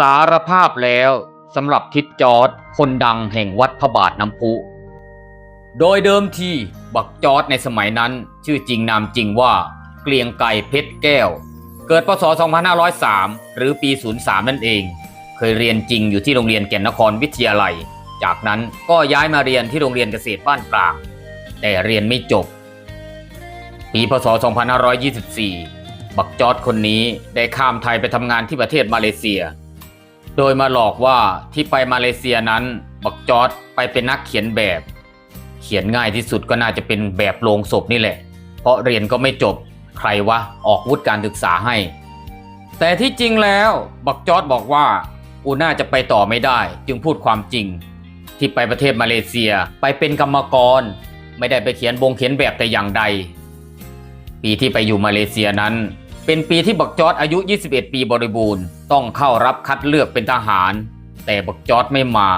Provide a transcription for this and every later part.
สารภาพแล้วสำหรับทิดจอร์ดคนดังแห่งวัดพระบาทน้ำพุ โดยเดิมทีบักจอร์ดในสมัยนั้นชื่อจริงนามจริงว่า เกลียงไก่เพชรแก้ว เกิดพศ 2503 หรือปี 03 นั่นเอง เคยเรียนจริงอยู่ที่โรงเรียนแก่นนครวิทยาลัย จากนั้นก็ย้ายมาเรียนที่โรงเรียนเกษตรบ้านกลาง แต่เรียนไม่จบ ปีพศ 2524 บักจอร์ดคนนี้ได้ข้ามไทยไปทำงานที่ประเทศมาเลเซีย โดยมาหลอกว่าที่ไปมาเลเซียนั้นบักจอร์ดไปเป็นนักเขียนแบบ เขียนง่ายที่สุดก็น่าจะเป็นแบบโลงศพนี่แหละ เพราะเรียนก็ไม่จบใครวะออกวุฒิการศึกษาให้ แต่ที่จริงแล้วบักจอร์ดบอกว่ากูน่าจะไปต่อไม่ได้ จึงพูดความจริง ที่ไปประเทศมาเลเซียไปเป็นกรรมกร ไม่ได้ไปเขียนบงเขียนแบบแต่อย่างใด ปีที่ไปอยู่มาเลเซียนั้น เป็นปีที่บักจอร์ดอายุ 21 ปีบริบูรณ์ ต้องเข้ารับคัดเลือกเป็นทหาร แต่บักจอร์ดไม่มา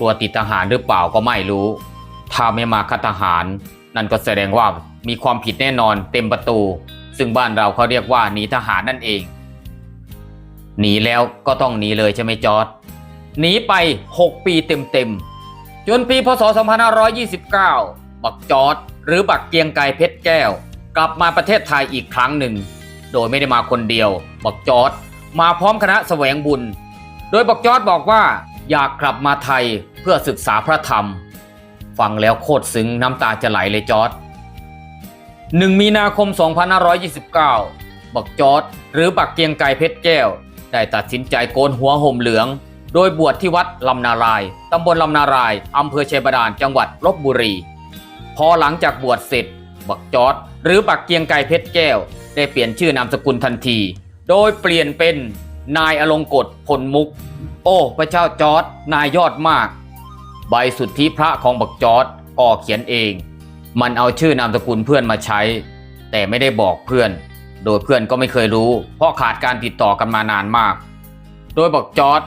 ตัวติดทหารหรือเปล่าก็ไม่รู้ ถ้าไม่มาคัดทหาร นั่นก็แสดงว่ามีความผิดแน่นอนเต็มประตู ซึ่งบ้านเราเขาเรียกว่าหนีทหารนั่นเอง หนีแล้วก็ต้องหนีเลยใช่ไหมจอร์ดหนีไป 6 ปีเต็มๆ จนปีพศ 2529 บักจอร์ดหรือบักเกียงไกรเพชรแก้ว กลับมาประเทศไทยอีกครั้งหนึ่ง โดยไม่ได้มาคนเดียวบักจอร์ดมาพร้อมคณะแสวงบุญ โดยบักจอร์ดบอกว่าอยากกลับมาไทยเพื่อศึกษาพระธรรม ฟังแล้วโคตรซึ้งน้ำตาจะไหลเลยจอร์ดหนึ่งมีนาคม 2529 บักจอร์ดหรือบักเกียงไกรเพชรแก้ว ได้ตัดสินใจโกนหัวห่มเหลือง โดยบวชที่วัดลำนาราย ตำบลลำนาราย อำเภอเชัยบาดาลจังหวัดลบบุรี พอหลังจากบวชเสร็จ บักจอร์ดหรือบักเกียงไกรเพชรแก้ว ได้เปลี่ยนชื่อนามสกุลทันที โดยเปลี่ยนเป็นนายอลงกฎพลมุก โอ้ พระเจ้าจอร์ดนายยอดมาก ใบสุทธิพระของบักจอร์ดก็เขียนเอง มันเอาชื่อนามสกุลเพื่อนมาใช้ แต่ไม่ได้บอกเพื่อน โดยเพื่อนก็ไม่เคยรู้ เพราะขาดการติดต่อกันมานานมาก โดยบักจอร์ด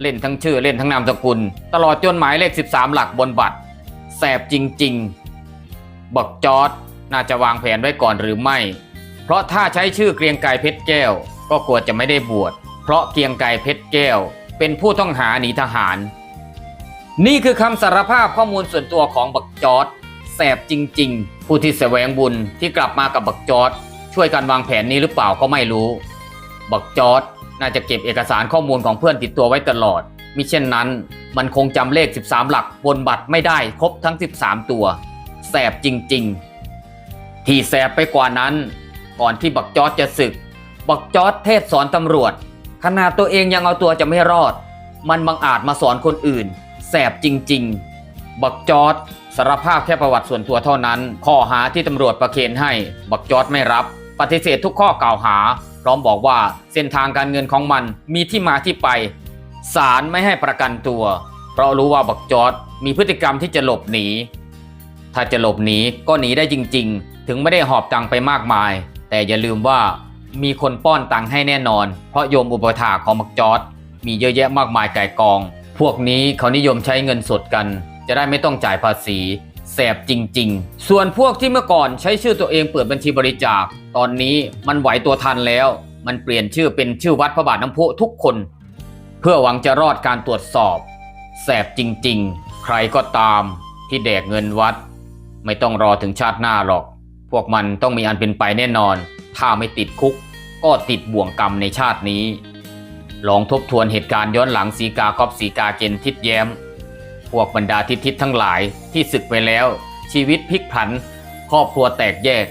เล่นทั้งชื่อเล่นทั้งนามสกุล ตลอดจนหมายเลข 13 หลักบนบัตรแสบจริง ๆ บักจอร์ดน่าจะวางแผนไว้ก่อนหรือไม่ เพราะถ้าใช้ชื่อเกรียงไกรเพชรแก้ว ก็กลัวจะไม่ได้บวช เพราะเกรียงไกรเพชรแก้ว เป็นผู้ต้องหาหนีทหาร นี่คือคำสารภาพข้อมูลส่วนตัวของบักจอดแสบจริง ๆ ผู้ที่แสวงบุญที่กลับมากับบักจอดช่วยกันวางแผนนี้หรือเปล่าก็ไม่รู้ บักจอดน่าจะเก็บเอกสารข้อมูลของเพื่อนติดตัวไว้ตลอด มิเช่นนั้น มันคงจำเลข 13 หลักบนบัตรไม่ได้ครบทั้ง 13 ตัว แสบจริง ๆ ที่แสบไปกว่านั้น ก่อนที่บักจอดจะศึก บักจอดเทศสอนตำรวจ ขนาดตัวเองยังเอาตัวจะไม่รอด มันบังอาจมาสอนคนอื่น แสบจริง ๆ บักจอดสารภาพแค่ประวัติส่วนตัวเท่านั้น ข้อหาที่ตำรวจประเคนให้ บักจอดไม่รับ ปฏิเสธทุกข้อกล่าวหา พร้อมบอกว่าเส้นทางการเงินของมันมีที่มาที่ไปศาลไม่ให้ประกันตัว เพราะรู้ว่าบักจอดมีพฤติกรรมที่จะหลบหนี ถ้าจะหลบหนีก็หนีได้จริง ๆ ถึงไม่ได้หอบตังไปมากมาย แต่อย่าลืมว่ามีคนป้อนตังค์ให้แน่นอน เพราะโยมอุปถาของบักจอดมีเยอะแยะมากมายไก่กอง พวกนี้เขานิยมใช้เงินสดกัน จะได้ไม่ต้องจ่ายภาษีแสบจริง ๆ ส่วนพวกที่เมื่อก่อนใช้ชื่อตัวเองเปิดบัญชีบริจาค ตอนนี้มันไหวตัวทันแล้ว มันเปลี่ยนชื่อเป็นชื่อวัดพระบาทน้ำพุทุกคน เพื่อหวังจะรอดการตรวจสอบ แสบจริง ๆ ใครก็ตามที่แดกเงินวัด ไม่ต้องรอถึงชาติหน้าหรอก พวกมันต้องมีอันเป็นไปแน่นอน ถ้าไม่ติดคุก ก็ติดบ่วงกรรมในชาตินี้ ลองทบทวนเหตุการณ์ย้อนหลังสีกาครอบสีกาเกณฑ์ทิดแย้ม พวกบรรดาทิศทิศทั้งหลายที่ศึกไปแล้ว ชีวิตพลิกผัน ครอบครัวแตกแยก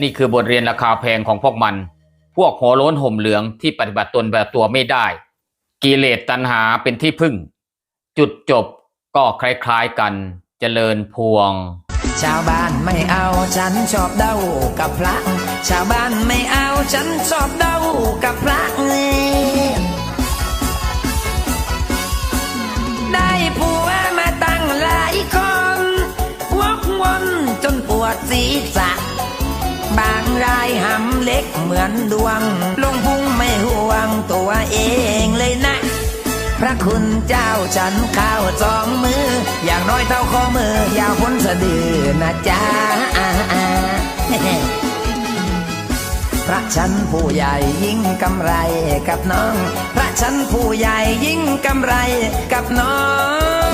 นี่คือบทเรียนราคาแพงของพวกมัน พวกหัวโล้นห่มเหลืองที่ปฏิบัติตนแบบตัวไม่ได้ กิเลสตัณหาเป็นที่พึ่ง จุดจบก็คล้ายๆกันเจริญพวง ชาวบ้านไม่เอาฉันชอบเดากับพระ ชาวบ้านไม่เอาฉันชอบเดากับพระได้ผัวมาตั้งหลายคนวกวนจนปวดศีรษะ บางรายหำเล็กเหมือนดวง ลงพุงไม่ห่วงตัวเอง พระคุณเจ้าฉันข้าวสองมือ อย่างน้อยเท่าข้อมือ ยาวพ้นสะดือนะจ๊ะพระชั้นผู้ใหญ่ยิ่งกำไรกับน้อง พระชั้นผู้ใหญ่ยิ่งกำไรกับน้อง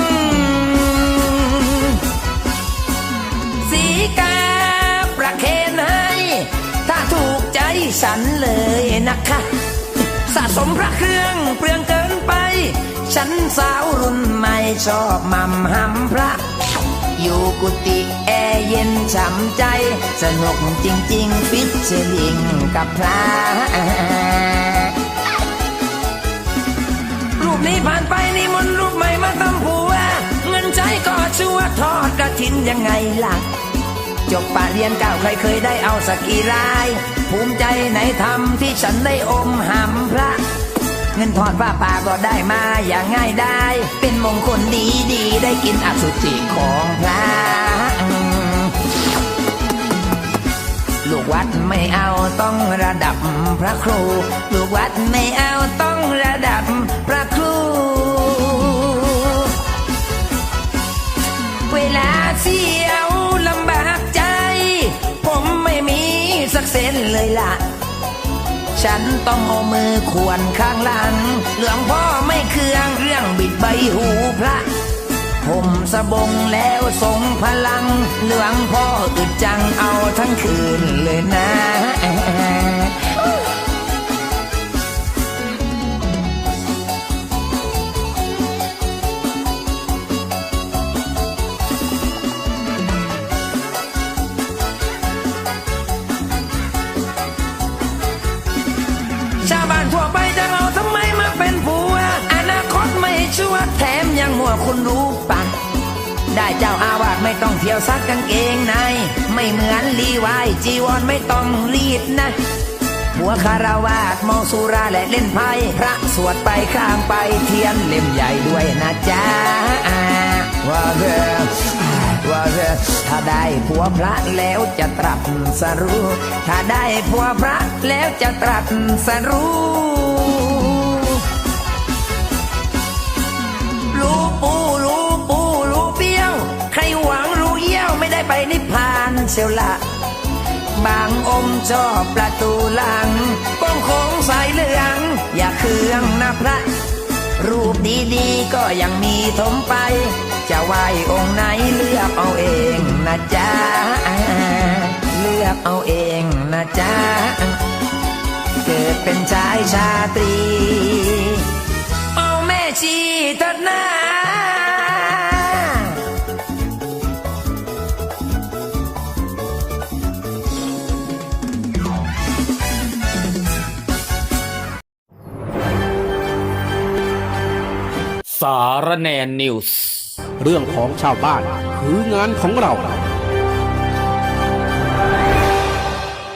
สีกาประเคนให้ ถ้าถูกใจฉันเลยนะคะ สะสมพระเครื่องเปลืองเกินไป ฉันสาวรุ่นใหม่ชอบมัมหำพระ อยู่กุฏิแอร์เย็นฉ่ำใจ สนุกจริง ๆ ฟิชเชลิงกับพระรูปนี้ผ่านไปนี่มนรูปใหม่มาทำผัว เงินใช้ก็ชัวร์ทอดกระถินยังไงล่ะ จบปาเรียนเก้าใครเคยได้เอาสักกี่ราย ภูมิใจในธรรมที่ฉันได้อมหำพระ เงินทอดว่าป่าก็ได้มาอย่างง่ายได้ เป็นมงคลดีดีได้กินอสุจิของพระลูกวัดไม่เอาต้องระดับพระครู ลูกวัดไม่เอาต้องระดับ เลยล่ะ ฉันต้องเอามือขวนข้างหลัง หลวงพ่อไม่เคืองเรื่องบิดใบหูพระ ผมสบงแล้วทรงพลัง หลวงพ่ออึดจังเอาทั้งคืนเลยนะ คุณรู้ปะได้เจ้าอาวาสไม่ต้องเที่ยวซักกางเกงใน ไม่เหมือนลีวายจีวรไม่ต้องรีดนะ หัวคาราวาสเมาสุราและเล่นไพ่พระสวดไปข้างไปเทียนเล่มใหญ่ด้วยนะจ๊ะว่าเธอว่าเธอถ้าได้ผัวพระแล้วจะตรัสสรู้ ถ้าได้ผัวพระแล้วจะตรัสสรู้ รู้ปูรู้ปูรู้เปี้ยวใครหวังรู้เยี่ยวไม่ได้ไปนิพพานเชียวละ บางองค์ชอบประตูหลังก้องโค้งสายเหลือง อย่าเคืองนะพระ รูปดีๆก็ยังมีถมไป จะไหวองค์ไหนเลือกเอาเองนะจ๊ะเลือกเอาเองนะจ๊ะเกิดเป็นชายชาตรี ชีเถิดนะสารแนนนิวส์ เรื่องของชาวบ้าน คืองานของเรา